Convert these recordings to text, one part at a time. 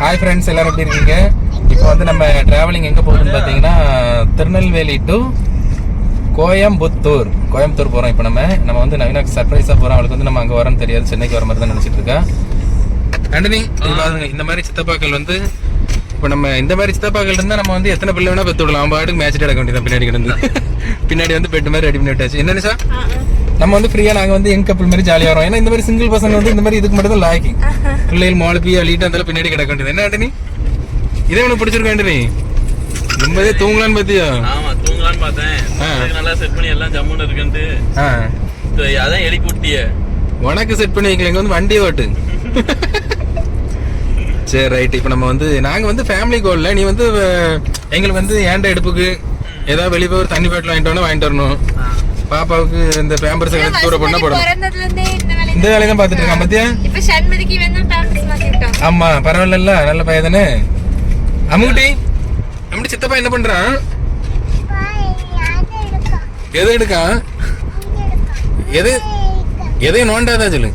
Hi friends எல்லாரும் எப்படி இருக்கீங்க? இப்போ வந்து நம்ம டிராவலிங் எங்கே போகுதுன்னு பார்த்தீங்கன்னா திருநெல்வேலி டு கோயம்புத்தூர். கோயம்புத்தூர் போகிறோம் இப்போ நம்ம. நம்ம வந்து நவீனாக்கு சர்ப்ரைஸாக போகிறோம் அவளுக்கு வந்து நம்ம அங்கே வரோம்னு தெரியாது. சென்னைக்கு வர மாதிரி தான் நினச்சிட்டு இருக்கா. ஆண்டனி இந்த மாதிரி சித்தப்பாக்கள் வந்து இப்போ நம்ம இந்த மாதிரி சித்தப்பாக்கள் இருந்தால் நம்ம வந்து எத்தனை பிள்ளை வேணா பெற்று விடலாம். பாட்டுக்கு மேட்ச் எடுக்க வேண்டியது பின்னாடி கிடந்து. பின்னாடி வந்து பெட்டு மாதிரி ரெடி பண்ணி விட்டாச்சு என்ன நிஷா? நம்ம வந்து ஃப்ரீயா நாங்க வந்து எங்க கப்பல் மாதிரி ஜாலியா வரோம். ஏன்னா இந்த மாதிரி சிங்கிள் பசங்க வந்து இந்த மாதிரி இதுக்கு மட்டும் தான் லாக்கி பிள்ளைகள் மாலுப்பி அள்ளிட்டு அந்த பின்னாடி கிடக்க வேண்டியது. என்ன ஆண்டனி? இதே உனக்கு பிடிச்சிருக்க ஆண்டனி. ரொம்பவே தூங்கலான்னு பாத்தியா ஆமா தூங்கலான்னு பார்த்தேன். நல்லா செட் பண்ணி எல்லாம் ஜம்முன்னு இருக்குன்ட்டு. அதான் எலி குட்டிய உனக்கு செட் பண்ணி வைக்கல இங்க வந்து வண்டி ஓட்டு. சரி ரைட் இப்போ நம்ம வந்து நாங்க வந்து ஃபேமிலி கோல்ல நீ வந்து எங்களுக்கு வந்து ஏண்ட எடுப்புக்கு ஏதாவது வெளியே போய் ஒரு தண்ணி பாட்டில் வாங்கிட்டு வரணும் வாங்கிட்டு வரணும். பாப்பாவுக்கு இந்த பேம்பர்ஸ் எல்லாம் தூர பண்ண இருந்தே இந்த வேலையை தான் பார்த்துட்டு இருக்கான் பாத்தியா இப்ப சண்மதிக்கு பேம்பர்ஸ் ஆமா பரவாயில்ல நல்ல பையன் தானே. அம்முக்குட்டி அம்முட்டி சித்தப்பா என்ன பண்றான் எதை எடுக்கான் எது எதையும் நோண்டாதா சொல்லு.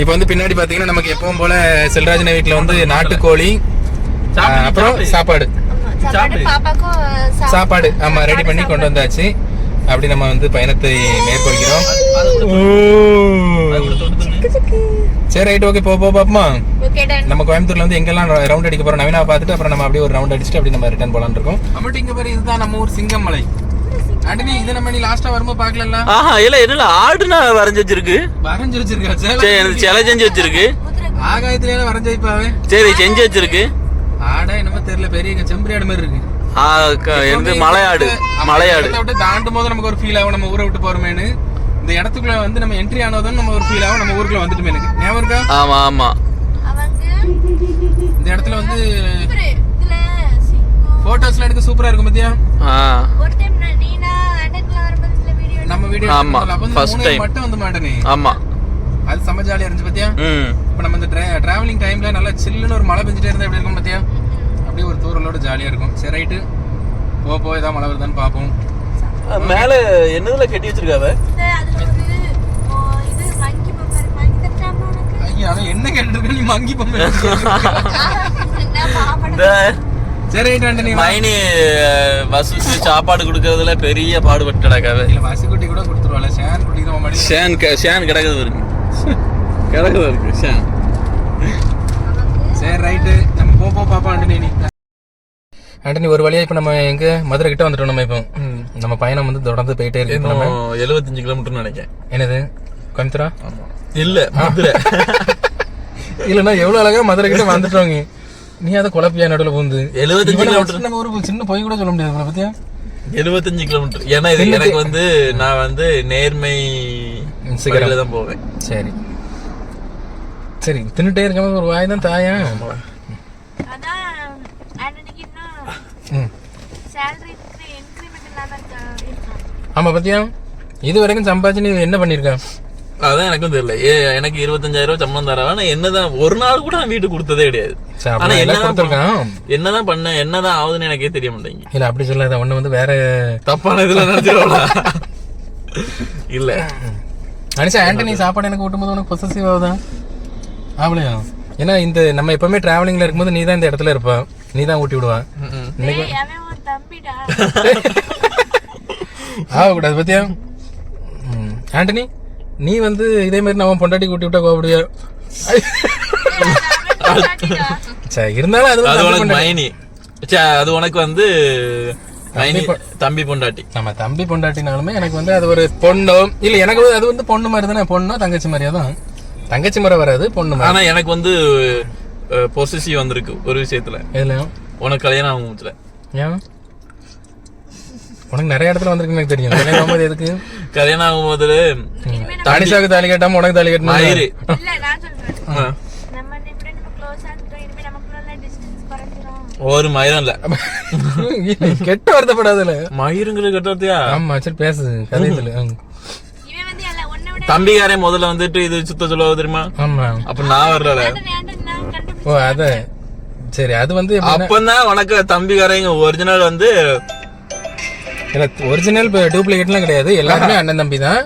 இப்போ வந்து பின்னாடி பாத்தீங்கன்னா நமக்கு எப்பவும் போல செல்ராஜன வீட்ல வந்து நாட்டுக்கோழி அப்புறம் சாப்பிடு. சாப்பாடு சாப்பாடு. ஆமா ரெடி பண்ணி கொண்டு வந்தாச்சு. அப்படி நம்ம வந்து பயணத்தை மேற்கொள்கிறோம். சரி ரைட் ஓகே போ போ பாப்போமா? நம்ம கோயம்புத்தூர்ல வந்து எங்கெல்லாம் ரவுண்ட் அடிக்க போறோம் நவீனா பார்த்துட்டு அப்புறம் நம்ம அப்படியே ஒரு ரவுண்ட் அடிச்சுட்டு அப்படி நம்ம ரிட்டர்ன் போலாம்னு இருக்கோம். அம்மட்டு இங்க பாரு இதுதான் நம்ம ஊர் சிங்கமலை. ஆண்டனி இது நம்ம நீ லாஸ்டா வரும்போது பாக்கல ஆஹா இல்ல என்னல ஆடுனா வரைஞ்சு வச்சிருக்கு. வரைஞ்சு வச்சிருக்கா சரி சிலை செஞ்சு வச்சிருக்கு. ஆகாயத்துல வரைஞ்சு வைப்பாவே. சரி செஞ்சு வச்சிருக்கு. ஆடா என்னமோ தெரியல பெரிய செம்பரி ஆடு மாதிரி இருக்கு. எனக்கு மலையாடு மலையாடு. விட்டு தாண்டும் போது நமக்கு ஒரு ஃபீல் ஆகும் நம்ம ஊரை விட்டு போறோமேனு இந்த இடத்துக்குள்ள வந்து நம்ம என்ட்ரி ஆனதும் நம்ம ஒரு ஃபீல் ஆகும் நம்ம ஊருக்குள்ள வந்துட்டுமே எனக்கு. ஞாபகம் இருக்கா? ஆமா ஆமா. அவங்க இந்த இடத்துல வந்து போட்டோஸ்லாம் எடுக்க சூப்பரா இருக்கும் பாத்தியா? டைம் நம்ம வீடியோ ஆமா, first time. மட்டும் வந்து மாட்டேனே. ஆமா. செம்ம ஜாலியா இருந்துச்சு பாத்தியா? இப்போ நம்ம இந்த டிராவலிங் டைம்ல நல்லா சில்லுன்னு ஒரு மழை பெஞ்சிட்டே இருந்தா எப்படி இருக்கும் பாத்தியா? அப்படியே ஒரு தூரலோட ஜாலியா இருக்கும். சரி ரைட்டு போ போ ஏதாவது மழை வருதான்னு பார்ப்போம் மேல என்னதுல கட்டி வச்சிருக்காவ? என்ன இருக்க நீ மங்கி பொம்மை சரி. மைனி வசூசி சாப்பாடு கொடுக்கறதுல பெரிய பாடுபட்டு கிடக்காவ இல்ல வசிக்குட்டி கூட கொடுத்துருவாள். ஷேன் குட்டி ஷேன் ஷேன் கிடக்குது இருக்கு கிடக்குது இருக்கு சரி ரைட்டு நம்ம போ போ பாப்பா ஆண்டனி ஆண்டனி ஒரு வழியா இப்போ நம்ம எங்க மதுரை கிட்ட வந்துட்டோம் நம்ம இப்போ. நம்ம பயணம் வந்து தொடர்ந்து போயிட்டே இருக்கு நம்ம. எழுபத்தஞ்சு கிலோமீட்டர் நினைக்கிறேன். என்னது? கோயம்புத்தூரா? இல்ல மதுரை. இல்லைன்னா எவ்வளவு அழகா மதுரை கிட்ட வந்துட்டோங்க நீ அதை குழப்பியா நடுவில் பூந்து. 75 இவனை கிலோமீட்டர். நம்ம ஒரு சின்ன போய் கூட சொல்ல முடியாது பத்தியா? எழுபத்தஞ்சு கிலோமீட்டர். ஏன்னா இது எனக்கு வந்து நான் வந்து நேர்மை வழியில தான் போவேன். சரி. சரி தின்னுட்டே இருக்காம ஒரு வாய் தான் தாயா? அதான் அண்ணனுக்கு இன்னும் ம். சேலரி இன்க்ரிமெண்ட் இல்லாம இருக்கா இருக்கான் ஆமா பத்தியா? இது வரைக்கும் சம்பாதிச்சு நீ என்ன பண்ணிருக்க? அதான் எனக்கும் தெரியல. ஏ எனக்கு இருபத்தஞ்சாயிரம் ரூபாய் சம்பளம் தரவா என்னதான் ஒரு நாள் கூட நான் வீட்டுக்கு கொடுத்ததே கிடையாது. சரி, ஆனா என்னதான் என்னதான் பண்ண என்னதான் ஆகுதுன்னு எனக்கே தெரிய மாட்டேங்குது. இல்ல அப்படி சொல்லாத. ஒண்ணு வந்து வேற தப்பான இதுல நினைச்சிருவா இல்ல. அனிஷா ஆண்டனி சாப்பாடு எனக்கு ஊட்டும்போது உனக்கு பொசசிவ் ஆகுதா? ஆவலையா? ஏன்னா இந்த நம்ம எப்பவுமே டிராவலிங்ல இருக்கும்போது நீ தான் இந்த இடத்துல இருப்ப. நீ தான் ஊட்டி விடுவா. இன்னைக்கு ஆகக்கூடாது பத்தியா. ஆண்டனி நீ வந்து இதே மாதிரி நான் உன் பொண்டாட்டி கூட்டி விட்டா கோபடியா. சரி இருந்தாலும் அது அது உனக்கு தம்பி மைனி. ச்சே, அது உனக்கு வந்து தம்பி பொண்டாட்டி. நம்ம தம்பி பொண்டாட்டினாலுமே எனக்கு வந்து அது ஒரு பொண்ணோ இல்ல எனக்கு வந்து அது வந்து பொண்ணு மாதிரி தானே பொண்ணோ தங்கச்சி மாதிரியா தான். தங்கச்சி முறை வராது பொண்ணு மாதிரி. ஆனா எனக்கு வந்து பொசிசிவ் வந்திருக்கு ஒரு விஷயத்துல. எதுலயும் உனக்கு கல்யாணம் ஆகும் முச்சுல ஏன்? உனக்கு நிறைய இடத்துல வந்திருக்கு எனக்கு தெரியும். கல்யாணம் ஆகும்போது எதுக்கு? கல்யாணம் ஆகும் போது தானிஷாவுக்கு தாலி கட்டாம உனக்கு தாலி கட்டணும் மயிறு இல்ல நான் சொல்றேன் ஆ. நம்ம இப்படி நம்ம க்ளோஸ் ஆகிட்டோம் இனிமே நமக்குள்ள டிஸ்டன்ஸ் குறைஞ்சிரும் ஒரு மயிரம் இல்ல. கெட்ட வருத்தப்படாதுல. மயிருங்கிறது கட்டுறதையா ஆமா சரி பேசு விட தம்பிக்காரே முதல்ல வந்துட்டு இது சுத்த சொல்லுவா தெரியுமா? ஆமா. அப்ப நான் வரல ஓ அத சரி அது வந்து அப்பதான் உனக்கு தம்பிக்காரங்க ஒரிஜினல் வந்து இல்ல ஒரிஜினல் டூப்ளிகேட்லாம் கிடையாது. எல்லாருமே அண்ணன் தம்பி தான்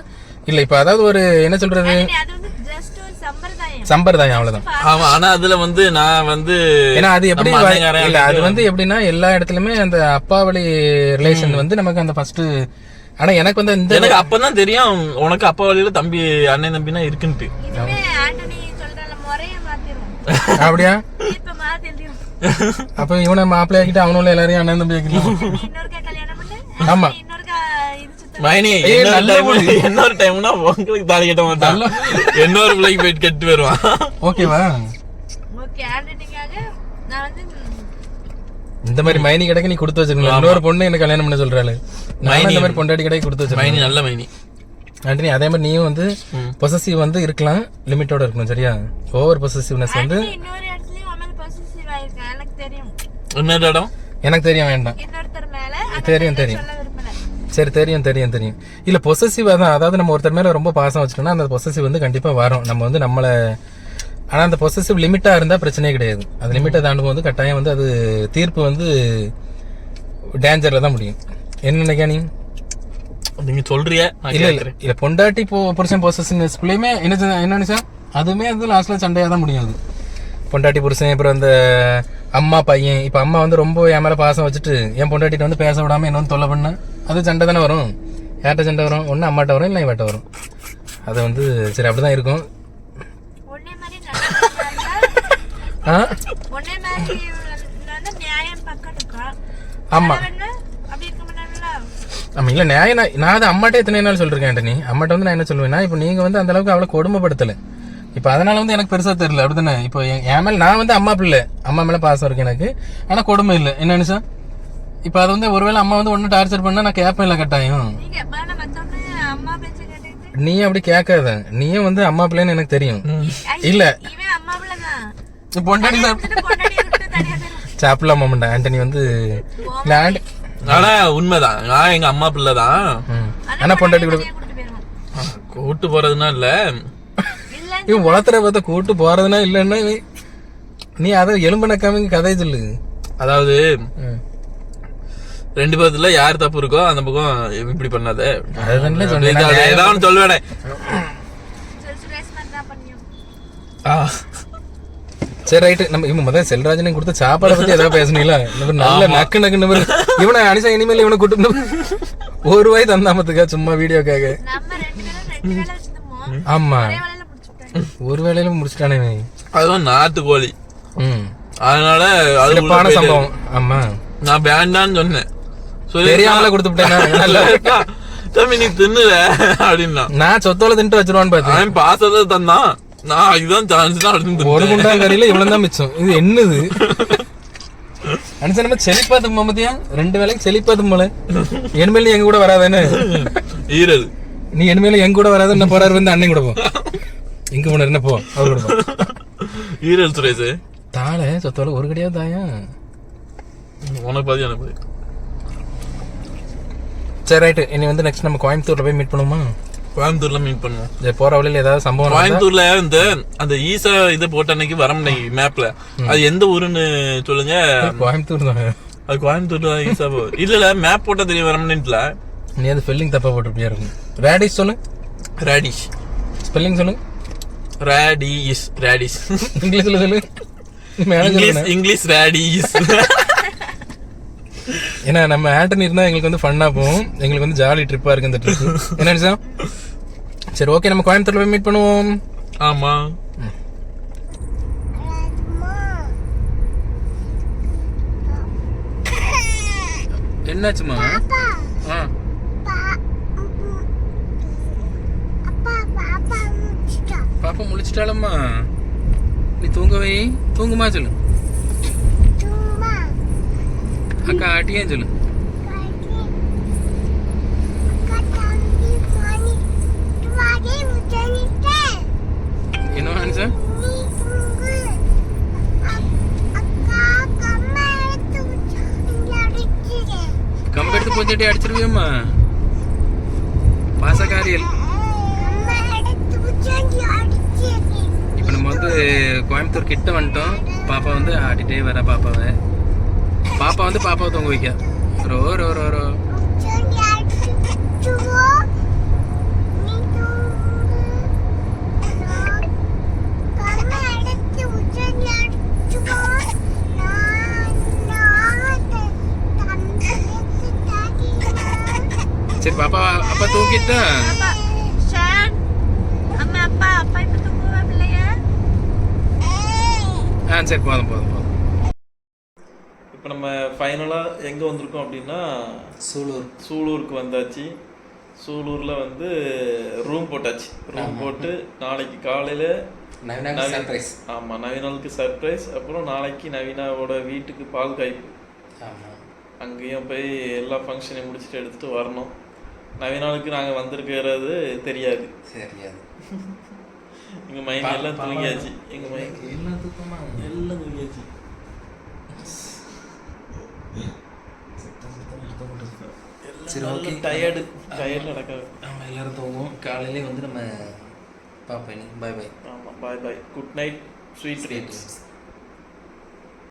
இல்ல இப்ப அதாவது ஒரு என்ன சொல்றது ஆண்டனி, அது வந்து ஜஸ்ட் ஒரு சம்பிரதாயம் அவ்வளவுதான். ஆமா ஆனா அதுல வந்து நான் வந்து ஏன்னா அது எப்படி இல்ல அது வந்து எப்படின்னா எல்லா இடத்துலயுமே அந்த அப்பா வழி ரிலேஷன் வந்து நமக்கு அந்த ஃபர்ஸ்ட் ஆனா எனக்கு வந்து இந்த எனக்கு அப்பதான் தெரியும் உனக்கு அப்பா வழியில தம்பி அண்ணன் தம்பினா இருக்குன்ட்டு. அப்படியா? அப்ப இவனை மாப்பிள்ளை ஆக்கிட்டு அவனுள்ள எல்லாரையும் அண்ணன் தம்பி ஆமா. மைனி இன்னொரு டைம்னா உங்களுக்கு தாலி கட்ட மாட்டான். இன்னொரு பிள்ளைக்கு போயிட்டு கட்டு வருவான் ஓகேவா இந்த மாதிரி மைனி கடைக்கு நீ கொடுத்து வச்சிருக்கணும். இன்னொரு பொண்ணு என்ன கல்யாணம் பண்ண சொல்றாளு? நான் இந்த மாதிரி பொண்டாட்டி கடைக்கு கொடுத்து வச்சிருக்கேன் மைனி நல்ல மைனி. ஆண்டனி அதே மாதிரி நீயும் வந்து பொசசிவ் வந்து இருக்கலாம். லிமிட்டோட இருக்கணும் சரியா? ஓவர் பொசசிவ்னஸ் வந்து இன்னொரு எனக்கு தெரியும். இன்னொரு இடம்? எனக்கு தெரியும் வேண்டாம். தெரியும், தெரியும். சரி தெரியும் தெரியும் தெரியும். இல்ல பொசசிவ் தான் அதாவது நம்ம ஒருத்தர் மேல ரொம்ப பாசம் வச்சுட்டோம்னா அந்த பொசசிவ் வந்து கண்டிப்பா வரும். நம்ம வந்து நம்மள ஆனா அந்த பொசசிவ் லிமிட்டா இருந்தா பிரச்சனையே கிடையாது. அது லிமிட்டை தாண்டும் போது கட்டாயம் வந்து அது தீர்ப்பு வந்து டேஞ்சர்ல தான் முடியும். என்ன நினைக்கா நீ? நீங்க சொல்றிய இல்ல இல்ல. இல்ல பொண்டாட்டி புருஷன் பொசசிவ்னஸ்குள்ளேயுமே என்ன செஞ்ச- என்ன நினைச்சா அதுவுமே வந்து லாஸ்ட்ல சண்டையா தான் முடியும் அது. பொண்டாட்டி புருஷன் அப்புறம் அந்த அம்மா பையன். இப்ப அம்மா வந்து ரொம்ப என் மேல பாசம் வச்சுட்டு என் பொண்டாட்டிட்ட வந்து பேச விடாம என்ன வந்து தொல்லை பண்ண. அது சண்டை தானே வரும். யார்கிட்ட சண்டை வரும்? ஒண்ணு அம்மாட்ட வரும் இல்லை இவட்ட வரும். அது வந்து சரி அப்படிதான் இருக்கும். உன்னை மாதிரி நல்ல ஆ? உன்னை மாதிரி வந்து நியாயம் பக்கம் இருக்கா ஆமா என்ன? அப்படி இருக்க மாட்டாங்களா? ஆமா இல்ல நியாயம் நான் அது அம்மாட்டே எத்தனை நாள் சொல்லிருக்கேன் ஆண்டனி. அம்மாட்ட வந்து நான் என்ன சொல்லுவேன்னா இப்போ நீங்க வந்து அந்த அளவுக்கு அவளை கொடுமைப்படுத்தல. இப்போ அதனால வந்து எனக்கு பெருசா தெரியல அப்படிதானே? இப்போ என் என் மேல நான் வந்து அம்மா பிள்ளை. அம்மா மேல பாசம் இருக்கு எனக்கு. ஆனா கொடுமை இல்லை. என்ன நினைச்சா இப்போ அது வந்து ஒருவேளை அம்மா வந்து ஒன்னும் டார்ச்சர் பண்ணா நான் கேட்பேன் இல்லை கட்டாயம். நீ அப்படி கேட்காத. நீயும் வந்து அம்மா பிள்ளைன்னு எனக்கு தெரியும். இல்ல. பொண்டாடி சாப்பிடலாம் மாமண்டா ஆண்டனி வந்து ஆனா உண்மைதான். நான் எங்க அம்மா பிள்ளை தான். ஆனா பொண்டாட்டி கூட கூட்டு போறதுனா இல்ல. இல்ல இவன் வளர்த்துற பார்த்த கூட்டு போறதுனா இல்லைன்னா நீ அதை எலும்பு நக்காம கதை சொல்லு. அதாவது. ரெண்டு பேர்த்துல யார் தப்பு இருக்கோ அந்த பக்கம் இப்படி பண்ணாத. ஏதாவது சொல்லுவேனே சரி சுரேஷ் மாதிரி தான் பண்ணியும். ஆ. சரி ரைட்டு. நம்ம இவன் முதல்ல செல்ராஜனை கொடுத்த சாப்பாடை பத்தி ஏதாவது பேசணுங்களா இவர் நல்ல நக்கு நக்கு நபர் இவனை. அனிசா இனிமேல் இவனை கூட்டு ஒரு ரூபாய் தந்தாமத்துக்கா சும்மா வீடியோக்காக நம்ம ரெண்டு பேரும் ரெண்டு வேலை வச்சிருந்தோமோ? ஆமா. ஒரே வேலையில முடிச்சுட்டேன். அதுவும் நாட்டு கோழி. ம். அதனால அது சம்பவம். ஆமா. நான் வேண்டான்னு சொன்னேன். தெரியாமல கொடுத்துட்டேனா தம்பி நீ தின்னுல அப்படின்னா. நான் சொத்தோல தின்ட்டு வச்சிருவான்னு பார்த்தேன் பாசத்தை தந்தான் நான் இதுதான் சான்ஸ் தான் அப்படின்னு ஒரு குண்டா கறியில இவ்வளவு தான் மிச்சம். இது என்னது? அனுசா நம்ம செழிப்பா தும்ப மத்தியா ரெண்டு வேலைக்கு செழிப்பா தும்பல. நீ எங்க கூட வராதானே ஈரது நீ இனிமேல் எங்க கூட வராத என்ன போறாரு வந்து அண்ணன் கூட போ. எங்க போனாரு என்ன போ? அவர் கூட போ. ஈரல் சுரேஷ். தாள சொத்தோல ஒரு கடியாவது தாயா? உனக்கு பாதி எனக்கு பாதி. சரி ரைட்டு இனி வந்து நெக்ஸ்ட் நம்ம கோயம்புத்தூர்ல போய் மீட் பண்ணுவோமா? கோயம்புத்தூர்ல மீட் பண்ணுவோம். சரி, போற வழியில ஏதாவது சம்பவம் கோயம்புத்தூர்ல இந்த அந்த ஈசா இது போட்ட அன்னைக்கு வர முடியும் மேப்ல அது எந்த ஊருன்னு சொல்லுங்க. கோயம்புத்தூர் தான்? அது கோயம்புத்தூர்ல தான் ஈசா போ இல்ல இல்ல மேப் போட்டா தெரியும் வர முடியல நீ அது ஸ்பெல்லிங் தப்பா போட்டுருப்பியா இருக்கும். ரேடிஷ் சொல்லு. ரேடிஷ் ஸ்பெல்லிங் சொல்லு. ரேடிஸ் ரேடிஸ் இங்கிலீஷ்ல சொல்லு. இங்கிலீஷ் இங்கிலீஷ் ரேடிஸ் ஏன்னா நம்ம ஆண்டனி இருந்தா எங்களுக்கு வந்து ஃபன்னா போகும். எங்களுக்கு வந்து ஜாலி ட்ரிப்பா இருக்கு இந்த ட்ரிப் என்ன நினைச்சா சரி ஓகே நம்ம கோயம்புத்தூர்ல போய் மீட் பண்ணுவோம். ஆமா. என்னாச்சுமா ஆ. பாப்பா முழிச்சிட்டாளம்மா. நீ தூங்கவே. தூங்குமா சொல்லு. அக்கா ஆட்டியே சொல்லு என்ன நினைச்சா கம்பெடுத்து பூச்சட்டி அடிச்சிருவியம்மா பாசக்காரியல் இப்போ நம்ம வந்து கோயம்புத்தூர் கிட்ட வந்துட்டோம் பாப்பா வந்து ஆட்டிட்டே வர பாப்பாவை Papa on the papa on the weekend. Ro, ro, ro, ro. Papa, apa tuh kita? Sean, apa apa? Apa itu tuh apa ya? Ah, eh, anset bolong-bolong. ஃபைனலாக எங்கே வந்திருக்கோம் அப்படின்னா சூலூர். சூலூருக்கு வந்தாச்சு. சூலூரில் வந்து ரூம் போட்டாச்சு. ரூம் போட்டு நாளைக்கு காலையில் சர்ப்ரைஸ் ஆமாம் நவீனாவுக்கு சர்ப்ரைஸ் அப்புறம் நாளைக்கு நவீனாவோட வீட்டுக்கு பால் காய்ப்பு. அங்கேயும் போய் எல்லா ஃபங்க்ஷனையும் முடிச்சுட்டு எடுத்துட்டு வரணும். நவீனாவுக்கு நாங்கள் வந்திருக்கிறது தெரியாது. சரியாது எங்கள் மைண்ட் எல்லாம் தூங்கியாச்சு. எங்கள் மைண்ட் எல்லாம் தூக்கமா எல்லாம் தூங்கியாச்சு. சரி, okay. டயர்டு டயர்டில் நடக்காது. ஆமாம் எல்லாரும் தூங்குவோம். காலையிலே வந்து நம்ம பார்ப்பேன் பாய் பாய் ஆமாம் bye bye good night sweet dreams